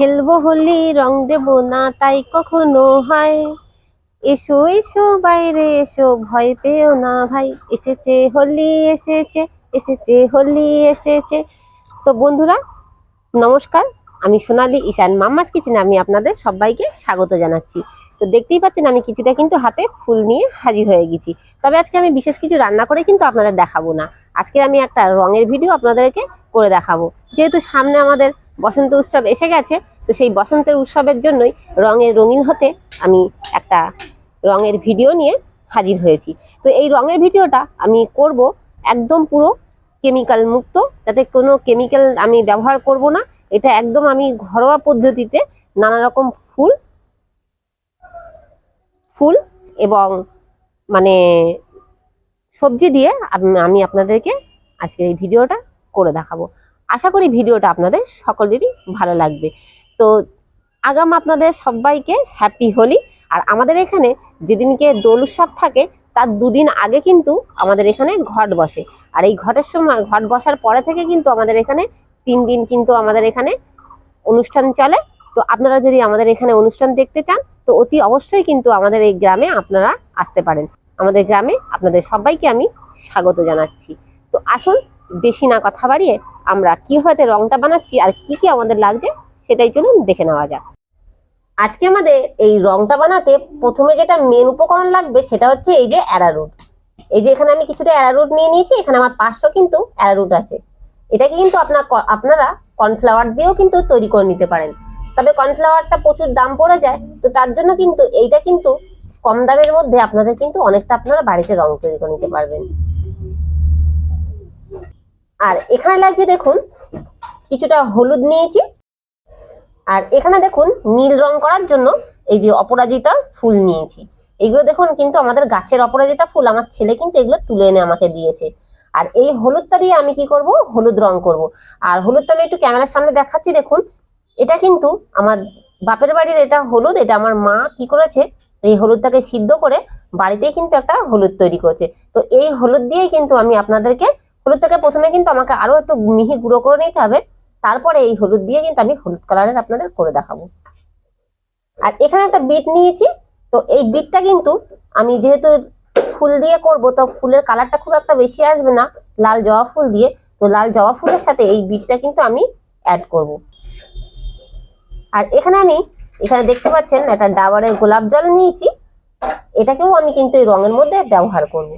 খেলব হোলি, রং দেব না তাই কখনো হয়। এসো এসো, বাইরে এসো, ভয় পেও না ভাই। এসেছে হোলি, এসেছে এসেছে হোলি, এসেছে। তো বন্ধুরা, নমস্কার। আমি সোনালি ঈশান মাম্মাস কিচেনে আমি আপনাদের সবাইকে স্বাগত জানাচ্ছি। তো দেখতেই পাচ্ছেন, আমি কিছুটা কিন্তু হাতে ফুল নিয়ে হাজির হয়ে গেছি। তবে আজকে আমি বিশেষ কিছু রান্না করে কিন্তু আপনাদের দেখাবো না। আজকে আমি একটা রঙের ভিডিও আপনাদেরকে করে দেখাবো। যেহেতু সামনে আমাদের বসন্ত উৎসব এসে গেছে তো সেই বসন্তের উৎসবের জন্যই রঙের রঙিন হতে আমি একটা রঙের ভিডিও নিয়ে হাজির হয়েছি। তো এই রঙের ভিডিওটা আমি করব একদম পুরো কেমিক্যাল মুক্ত, যাতে কোনো কেমিক্যাল আমি ব্যবহার করব না। এটা একদম আমি ঘরোয়া পদ্ধতিতে নানা রকম ফুল ফুল এবং মানে সবজি দিয়ে আমি আপনাদেরকে আজকে এই ভিডিওটা করে দেখাবো। আশা করি ভিডিওটা আপনাদের সকলেরই ভালো লাগবে। তো আগাম আপনাদের সবাইকে হ্যাপি হোলি। আর আমাদের এখানে যেদিনকে দোল উৎসব থাকে, তার দুদিন আগে কিন্তু আমাদের এখানে ঘট বসে। আর এই ঘটের সময়, ঘট বসার পরে থেকে কিন্তু আমাদের এখানে তিন দিন কিন্তু আমাদের এখানে অনুষ্ঠান চলে। তো আপনারা যদি আমাদের এখানে অনুষ্ঠান দেখতে চান, তো অতি অবশ্যই কিন্তু আমাদের এই গ্রামে আপনারা আসতে পারেন। আমাদের গ্রামে আপনাদের সবাইকে আমি স্বাগত জানাচ্ছি। তো আসুন, বেশি না কথা বাড়িয়ে আমরা কীভাবে রংটা বানাচ্ছি আর কি কি আমাদের লাগছে সেটাই চলুন দেখে নেওয়া যাক। আজকে আমাদের এই রংটা বানাতে প্রথমে যেটা মেন উপকরণ লাগবে সেটা হচ্ছে এই যে অ্যারারুট এই যে এখানে আমি কিছুটা অ্যারারুট নিয়ে নিয়েছি, এখানে আমার পাঁচশো কিন্তু অ্যারারুট আছে। এটাকে কিন্তু আপনার আপনারা কর্নফ্লাওয়ার দিয়েও কিন্তু তৈরি করে নিতে পারেন। তবে কর্নফ্লাওয়ারটা প্রচুর দাম পড়ে যায়, তো তার জন্য কিন্তু এইটা কিন্তু কম দামের মধ্যে আপনাদের কিন্তু অনেকটা আপনারা বাড়িতে রং তৈরি করে নিতে পারবেন। আর এখানে লাগছে দেখুন, কিছুটা হলুদ নিয়েছি আর এখানে দেখুন, নীল রং করার জন্য এই যে অপরাজিতা ফুল নিয়েছি। এগুলো দেখুন কিন্তু আমাদের গাছের অপরাজিতা ফুল, আমার ছেলে কিন্তু এগুলো তুলে এনে আমাকে দিয়েছে। আর এই হলুদটা দিয়ে আমি কি করব? হলুদ রং করব। আর হলুদটা আমি একটু ক্যামেরার সামনে দেখাচ্ছি, দেখুন। এটা কিন্তু আমার বাপের বাড়ির এটা হলুদ, এটা আমার মা কি করেছে? এই হলুদটাকে সিদ্ধ করে বাড়িতেই কিন্তু একটা হলুদ তৈরি করেছে। তো এই হলুদ দিয়েই কিন্তু আমি আপনাদেরকে, হলুদটাকে প্রথমে কিন্তু আমাকে আরও একটু মিহি গুঁড়ো করে নিতে হবে। তারপরে এই হলুদ দিয়ে কিন্তু আমি হলুদ কালারের আপনাদের করে দেখাবো। আর এখানে একটা বিট নিয়েছি, তো এই বিটটা কিন্তু আমি যেহেতু ফুল দিয়ে করব, তো ফুলের কালারটা খুব একটা বেশি আসবে না, লাল জবা ফুল দিয়ে, তো লাল জবা ফুলের সাথে এই বিটটা কিন্তু আমি অ্যাড করব। আর এখানে আমি, এখানে দেখতে পাচ্ছেন একটা ডাবারের গোলাপ জল নিয়েছি, এটাকেও আমি কিন্তু এই রঙের মধ্যে ব্যবহার করব।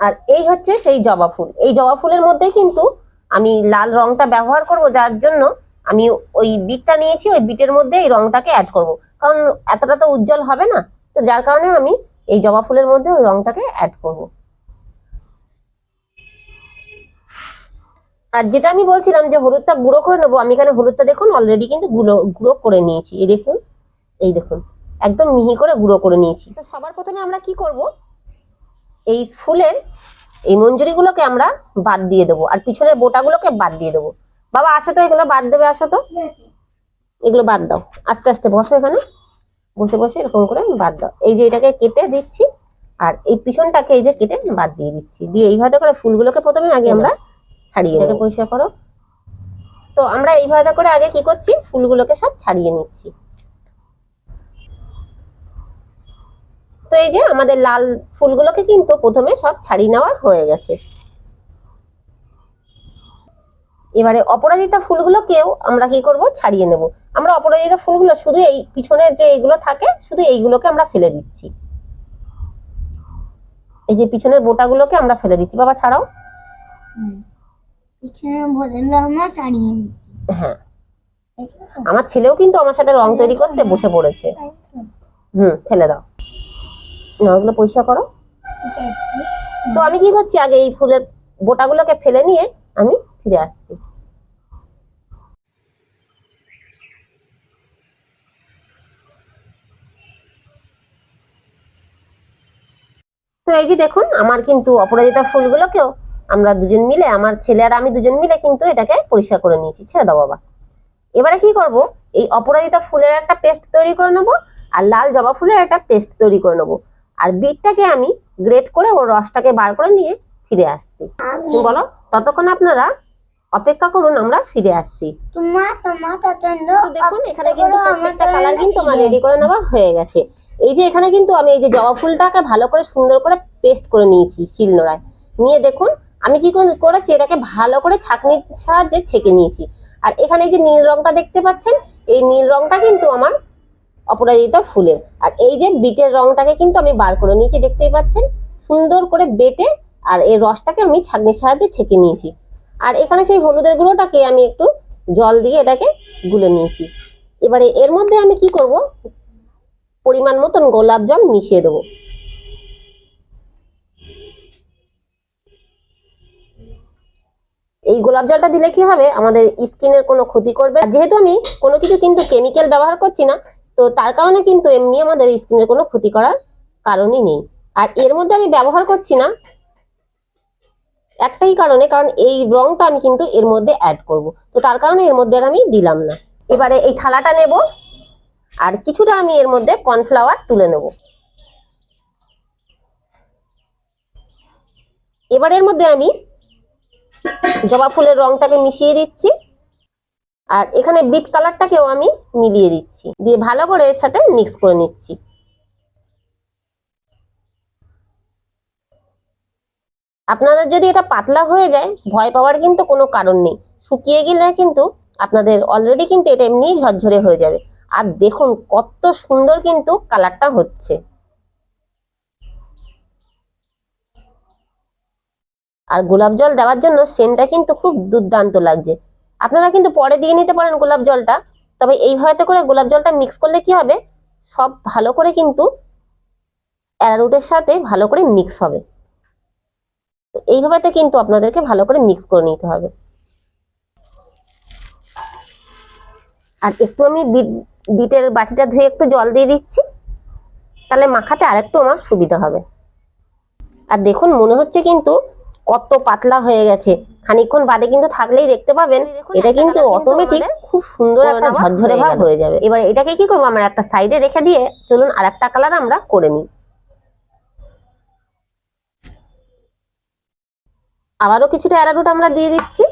আর এই হচ্ছে সেই জবা ফুল, এই জবা ফুলের মধ্যে কিন্তু আমি লাল রংটা ব্যবহার করব, যার জন্য আমি ওই বিটটা নিয়েছি, ওই বিটের মধ্যে এই রংটাকে অ্যাড করব। কারণ এতটা তো উজ্জ্বল হবে না, তো যার কারণে আমি এই জবা ফুলের মধ্যে ওই রংটাকে অ্যাড করব। আর যেটা আমি বলছিলাম যে হলুদটা গুঁড়ো করে নেব, আমি এখানে হলুদটা দেখুন অলরেডি কিন্তু গুঁড়ো গুঁড়ো করে নিয়েছি। এই দেখুন এই দেখুন, একদম মিহি করে গুঁড়ো করে নিয়েছি। তো সবার প্রথমে আমরা কি করব? এই ফুলের এই মঞ্জুরিগুলোকে আমরা বাদ দিয়ে দেবো। আর পিছনের বোটাগুলোকে বাদ দিয়ে দেবো। বাবা আসো তো এগুলো বাদ দেবে আসো তো। এগুলো বাদ দাও। আস্তে আস্তে বসো এখানে। বসে বসে এরকম করে বাদ দাও। এই যে এটাকে কেটে দিচ্ছি আর এই পিছনটাকে এই যে কেটে বাদ দিয়ে দিচ্ছি। দিয়ে এইভাবে করে ফুলগুলোকে প্রথমে আগে আমরা ছাড়িয়ে এটাকে পরিষ্কার করো। তো আমরা এইভাবে করে আগে কি করছি? ফুলগুলোকে সব ছাড়িয়ে নিচ্ছি। তো এই যে আমাদের লাল ফুলগুলোকে কিন্তু প্রথমে সব ছাড়িয়ে নেওয়া হয়ে গেছে। এবারে অপরাজিতা ফুলগুলোকেও আমরা কি করব? ছাড়িয়ে নেব। আমরা অপরাজিতা ফুলগুলো শুধু এই পিছনের যে এগুলো থাকে শুধু এইগুলোকে আমরা ফেলে দিচ্ছি। এই যে পিছনের বোটাগুলোকে আমরা ফেলে দিচ্ছি। বাবা ছাড়াও। হ্যাঁ। আমার ছেলেও কিন্তু আমার সাথে রং তৈরি করতে বসে পড়েছে। হুম ফেলে দাও। না, ওগুলো পরিষ্কার করো। তো আমি কি করছি? আগে এই ফুলের বোটাগুলোকে ফেলে নিয়ে আমি ফিরে আসছি। তো এই যে দেখুন, আমার কিন্তু অপরাজিতা ফুলগুলোকেও আমরা দুজন মিলে, আমার ছেলে আর আমি দুজন মিলে কিন্তু এটাকে পরিষ্কার করে নিয়েছি। ছেড়ে দাও বাবা। এবারে কি করব? এই অপরাজিতা ফুলের একটা পেস্ট তৈরি করে নেব আর লাল জবা ফুলের একটা পেস্ট তৈরি করে নেব। আর বিটটাকে আমি গ্রেট করে ওর রসটাকে বার করে নিয়ে ফিরে আসছি। বলো ততক্ষণ আপনারা অপেক্ষা করুন আমরা ফিরে আসছি। দেখুন এখানে কিন্তু প্রত্যেকটা কালার কিন্তু আমার রেডি করে নেওয়া হয়ে গেছে। এই যে এখানে কিন্তু আমি এই যে জবা ফুলটাকে ভালো করে সুন্দর করে পেস্ট করে নিয়েছি শিলনোড়ায়। নিয়ে দেখুন আমি কি করেছি এটাকে ভালো করে ছাঁকনির সাহায্যে ছেঁকে নিয়েছি। আর এখানে এই যে নীল রংটা দেখতে পাচ্ছেন এই নীল রংটা কিন্তু আমার অপরাজিতা ফুলের। আর এই যে বিটের রংটাকে কিন্তু আমি বার করে নিয়েছি, দেখতেই পাচ্ছেন? সুন্দর করে বেটে আর এই রসটাকে আমি ছাঁকনির সাহায্যে ছেঁকে নিয়েছি। আর এখানে সেই হলুদের গুঁড়োটাকে আমি একটু জল দিয়ে এটাকে গুলে নিয়েছি। এবারে এর মধ্যে আমি কি করব? পরিমাণ মতন গোলাপ জল মিশিয়ে দেবো। এই গোলাপ জলটা দিলে কি হবে? আমাদের স্কিনের কোনো ক্ষতি করবে যেহেতু আমি কোনো কিছু কিন্তু কেমিক্যাল ব্যবহার করছি না তো তার কারণে কিন্তু এমনি আমাদের স্কিনের কোনো ক্ষতি করার কারণই নেই। আর এর মধ্যে আমি ব্যবহার করছি না। একটাই কারণে, কারণ এই রংটা আমি কিন্তু এর মধ্যে অ্যাড করব। তো তার কারণে এর মধ্যে আমি দিলাম না। এবারে এই থালাটা নেব, আর কিছুটা আমি এর মধ্যে কর্নফ্লাওয়ার তুলে নেব। এবার এর মধ্যে আমি জবা ফুলের রংটাকে মিশিয়ে দিচ্ছি। আর এখানে বিট কালারটাকেও আমি মিলিয়ে দিচ্ছি। দিয়ে ভালো করে এর সাথে মিক্স করে নিচ্ছি। আপনাদের যদি এটা পাতলা হয়ে যায়, ভয় পাওয়ার কিন্তু কোনো কারণ নেই। শুকিয়ে গেলে কিন্তু আপনাদের অলরেডি কিন্তু এটা এমনি ঝরঝরে হয়ে যাবে। আর দেখুন কত সুন্দর কিন্তু কালারটা হচ্ছে। আর গোলাপ জল দেওয়ার জন্য সেন্টটা কিন্তু খুব দুর্দান্ত লাগছে। আপনারা কিন্তু পরে দিয়ে নিতে পারেন গোলাপ জলটা, তবে এইভাবে করে গোলাপ জলটা মিক্স করলে কি হবে? সব ভালো করে কিন্তু অ্যারারুটের সাথে ভালো করে মিক্স হবে। তো এইভাবেতে কিন্তু আপনাদেরকে ভালো করে মিক্স করে নিতে হবে। আর একটু আমি বিট, বিটের বাটিটা ধুয়ে একটু জল দিয়ে দিচ্ছি, তাহলে মাখাতে আরেকটু আমার সুবিধা হবে। আর দেখুন, মনে হচ্ছে কিন্তু কত পাতলা হয়ে গেছে। খানিকক্ষণ বাদে কিন্তু থাকলেই দেখতে পাবেন এটা কিন্তু অটোমেটিক খুব সুন্দর একটা ঝরঝরে ভাব হয়ে যাবে। এবার এটাকে কি করব আমরা একটা সাইডে রেখে দিয়ে চলুন আরেকটা কালার আমরা করে নিই। আবারও কিছুটা অ্যারারুট আমরা দিয়ে দিচ্ছি।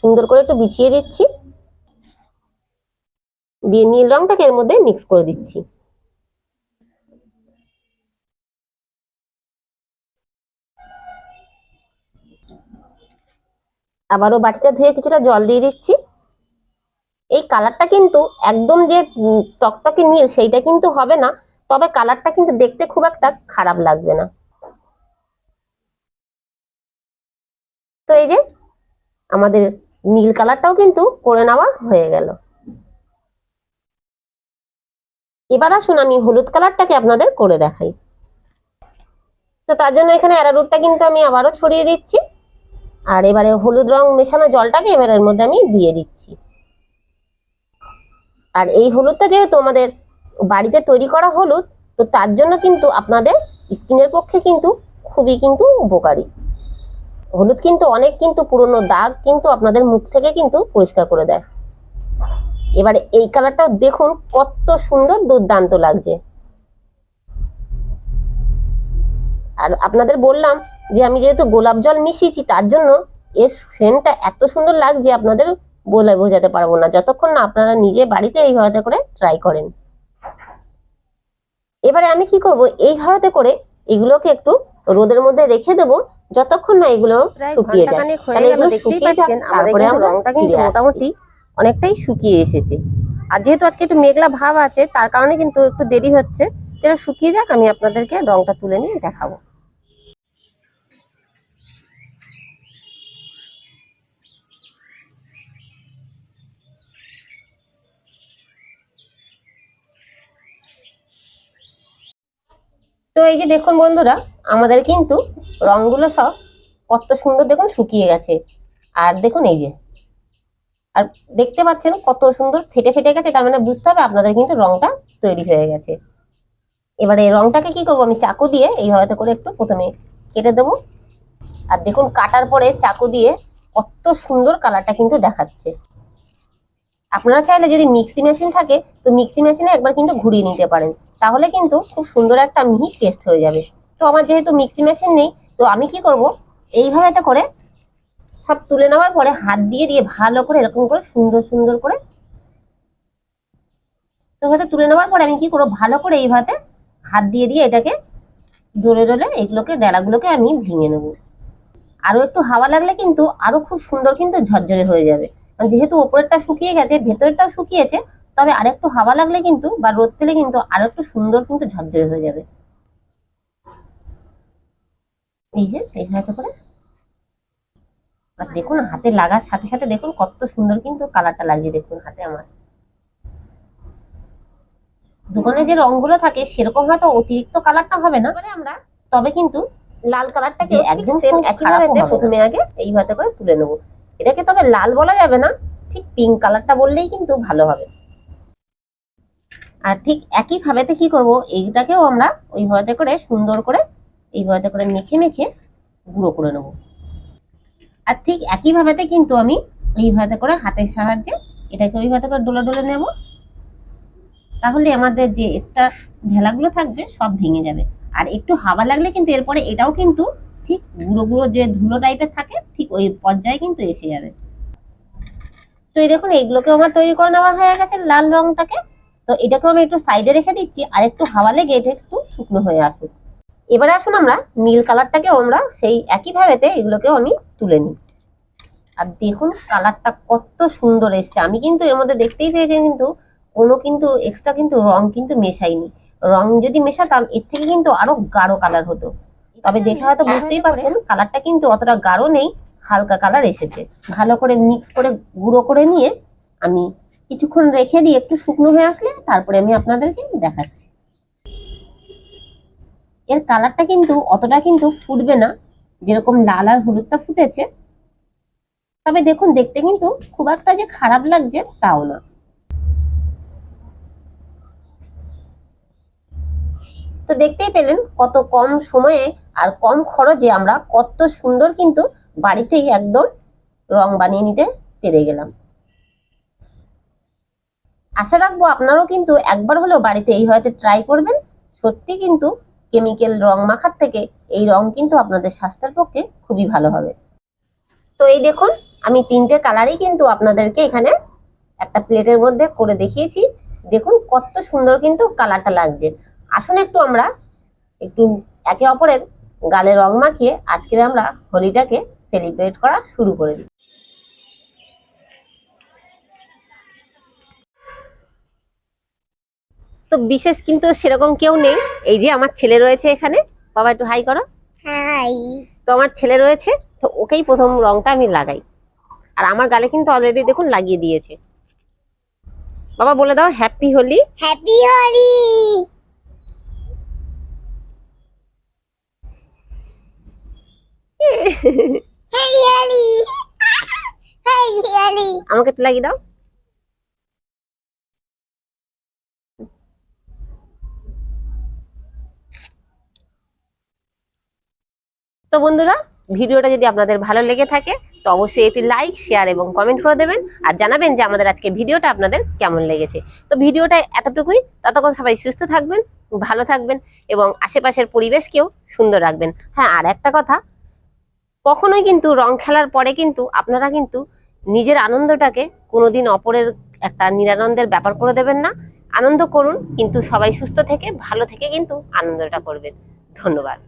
সুন্দর করে একটু বিছিয়ে দিচ্ছি। দিয়ে নীল রংটাকে এর মধ্যে মিক্স করে দিচ্ছি। আবারও বাটিটা ধুয়ে কিছুটা জল দিয়ে দিচ্ছি। এই কালারটা কিন্তু একদম যে টকটকে নীল সেইটা কিন্তু হবে না, তবে কালারটা কিন্তু দেখতে খুব একটা খারাপ লাগবে না। তো এই যে, আমাদের নীল কালারটাও কিন্তু করে নেওয়া হয়ে গেল। এবার আসুন আমি হলুদ কালারটাকে আপনাদের করে দেখাই। তো তার জন্য এখানে অ্যারারুটটা কিন্তু আমি আবারও ছড়িয়ে দিচ্ছি। আর এবারে হলুদ রং মেশানো জলটাকে এবার এর মধ্যে আমি দিয়ে দিচ্ছি। আর এই হলুদটা যেহেতু আমাদের বাড়িতে তৈরি করা হলুদ, তো তার জন্য কিন্তু আপনাদের স্কিনের পক্ষে কিন্তু খুবই কিন্তু উপকারী। হলুদ কিন্তু অনেক কিন্তু পুরনো দাগ কিন্তু আপনাদের মুখ থেকে কিন্তু পরিষ্কার করে দেয়। এবারে এই কালারটা দেখুন কত সুন্দর দুর্দান্ত লাগছে। আর আপনাদের বললাম যে আমি যেহেতু গোলাপ জল মিশিয়েছি তার জন্য এর সেন্টটা এত সুন্দর লাগছে আপনাদের বলে বোঝাতে পারব না। যতক্ষণ না আপনারা নিজে বাড়িতে এইভাবে করে ট্রাই করেন। এবারে আমি কি করব? এইভাবে করে এগুলোকে একটু রোদের মধ্যে রেখে দেব যতক্ষণ না এগুলো শুকিয়ে যায়। তাহলে এগুলো শুকিয়ে যাক তারপরে রংটা কিন্তু মোটামুটি অনেকটাই শুকিয়ে এসেছে। আর যেহেতু আজকে একটু মেঘলা ভাব আছে তার কারণে কিন্তু একটু দেরি হচ্ছে। এটা শুকিয়ে যাক আমি আপনাদেরকে রংটা তুলে নিয়ে দেখাবো। তো এই যে দেখুন বন্ধুরা, আমাদের কিন্তু রংগুলো সব কত সুন্দর দেখুন শুকিয়ে গেছে। আর দেখুন এই যে, আর দেখতে পাচ্ছেন কত সুন্দর ফেটে ফেটে গেছে, তার মানে বুঝতে হবে আপনাদের কিন্তু রংটা তৈরি হয়ে গেছে। এবারে এই রংটাকে কি করব আমি চাকু দিয়ে এইভাবে করে একটু প্রথমে কেটে দেবো। আর দেখুন কাটার পরে চাকু দিয়ে কত সুন্দর কালারটা কিন্তু দেখাচ্ছে। আপনারা চাইলে যদি মিক্সি মেশিন থাকে, তো মিক্সি মেশিনে একবার কিন্তু ঘুরিয়ে নিতে পারেন। তাহলে কিন্তু খুব সুন্দর একটা মিহি টেস্ট হয়ে যাবে। তো আমার যেহেতু মিক্সি মেশিন নেই, তো আমি কি করব? এইভাবে এটা করে সব তুলে নেওয়ার পরে হাত দিয়ে দিয়ে ভালো করে এরকম করে সুন্দর সুন্দর করে তো এভাবে তুলে নেওয়ার পরে আমি কি করব? ভালো করে এইভাবে হাত দিয়ে দিয়ে এটাকে ডলে ডলে এগুলোকে ডেলাগুলোকে আমি ভেঙে নেব। আরও একটু হাওয়া লাগলে কিন্তু আরও খুব সুন্দর কিন্তু ঝরঝরে হয়ে যাবে। যেহেতু ওপরেরটা শুকিয়ে গেছে, ভেতরেরটাও শুকিয়েছে তবে আরেকটু হাওয়া লাগলে কিন্তু বা রোদ পেলে কিন্তু আরও একটু সুন্দর কিন্তু ঝরঝরে হয়ে যাবে। এই যে এইভাবে করে। আর দেখুন হাতে লাগার সাথে সাথে দেখুন কত সুন্দর কিন্তু কালারটা লাগছে দেখুন হাতে আমার। দোকানে যে রংগুলো থাকে সেরকম হয়তো অতিরিক্ত কালারটা হবে না। আমরা তবে কিন্তু লাল কালারটাকে একদম সেম একইভাবে প্রথমে আগে এইভাবে করে তুলে নেব। এটাকে তবে লাল বলা যাবে না ঠিক পিঙ্ক কালারটা বললেই কিন্তু ভালো হবে। আর ঠিক একই ভাবেতে কি করব? এইটাকেও আমরা ওইভাবে করে সুন্দর করে এইভাবে করে মেখে মেখে গুঁড়ো করে নেব। আর ঠিক একই ভাবেতে কিন্তু আমি এইভাবে করে হাতের সাহায্যে এটাকে ওইভাবে করে ডলে ডোলে নেব। তাহলে আমাদের যে এক্সট্রা ভেলাগুলো থাকবে সব ভেঙে যাবে। আর একটু হাওয়া লাগলে কিন্তু এরপরে এটাও কিন্তু ঠিক গুঁড়ো গুঁড়ো যে ধুলো টাইপের থাকে, ঠিক ওই পর্যায়ে কিন্তু এসে যাবে। তো এই দেখুন এইগুলোকে আমার তৈরি করে নেওয়া হয়ে গেছে লাল রংটাকে। তো এটাকেও আমি একটু সাইডে রেখে দিচ্ছি আর একটু হাওয়া লেগে এটা একটু শুকনো হয়ে আসুক। এবারে আসুন আমরা নীল কালারটাকেও আমরা সেই একই ভাবেতে এগুলোকেও আমি তুলে নিই। আর দেখুন কালারটা কত সুন্দর এসছে। আমি কিন্তু এর মধ্যে দেখতেই পেয়েছি কিন্তু কোনো কিন্তু এক্সট্রা কিন্তু রং কিন্তু মেশাইনি। রং যদি মেশাতাম এর থেকে কিন্তু আরও গাঢ় কালার হতো। তবে দেখে হয়তো বুঝতেই পারছেন কালারটা কিন্তু অতটা গাঢ় নেই হালকা কালার এসেছে। ভালো করে মিক্স করে গুঁড়ো করে নিয়ে আমি কিছুক্ষণ রেখে দিয়ে একটু শুকনো হয়ে আসলে তারপরে আমি আপনাদেরকে দেখাচ্ছি। এর কালারটা কিন্তু অতটা কিন্তু ফুটবে না, যেরকম লাল আর হলুদটা ফুটেছে। তবে দেখুন, দেখতে কিন্তু খুব একটা যে খারাপ লাগছে তাও না। তো দেখতেই পেলেন কত কম সময়ে আর কম খরচে আমরা কত সুন্দর কিন্তু বাড়িতেই একদম রং বানিয়ে নিতে পেরে গেলাম। আশা রাখব আপনারাও কিন্তু একবার হলেও বাড়িতে এইভাবে ট্রাই করবেন। সত্যি কিন্তু কেমিক্যাল রং মাখার থেকে এই রং কিন্তু আপনাদের স্বাস্থ্যের পক্ষে খুবই ভালো হবে। তো এই দেখুন, আমি তিনটে কালারই কিন্তু আপনাদেরকে এখানে একটা প্লেটের মধ্যে করে দেখিয়েছি। দেখুন কত সুন্দর কিন্তু কালারটা লাগছে। আসুন একটু আমরা একটু একে অপরের গালে রং মাখিয়ে আজকের আমরা হোলিটাকে সেলিব্রেট করা শুরু করে দিই। তো বিশেষ কিন্তু সেরকম কেউ নেই। এই যে আমার ছেলে রয়েছে এখানে। বাবা একটু হাই করো। হাই। তো আমার ছেলে রয়েছে তো ওকেই প্রথম রংটা আমি লাগাই। আর আমার গালে কিন্তু অলরেডি দেখুন লাগিয়ে দিয়েছে। বাবা বলে দাও happy Holi. Happy Holi. Happy Holi happy Holi. আমাকে একটু লাগিয়ে দাও। তো বন্ধুরা, ভিডিওটা যদি আপনাদের ভালো লেগে থাকে, তো অবশ্যই এটি লাইক শেয়ার এবং কমেন্ট করে দেবেন আর জানাবেন যে আমাদের আজকে ভিডিওটা আপনাদের কেমন লেগেছে। তো ভিডিওটা এতটুকুই। ততক্ষণ সবাই সুস্থ থাকবেন, ভালো থাকবেন এবং আশেপাশের পরিবেশকেও সুন্দর রাখবেন। হ্যাঁ আর একটা কথা, কখনোই কিন্তু রং খেলার পরে কিন্তু আপনারা কিন্তু নিজের আনন্দটাকে কোনোদিন অপরের একটা নিরানন্দের ব্যাপার করে দেবেন না। আনন্দ করুন, কিন্তু সবাই সুস্থ থেকে, ভালো থেকে কিন্তু আনন্দটা করবেন। ধন্যবাদ।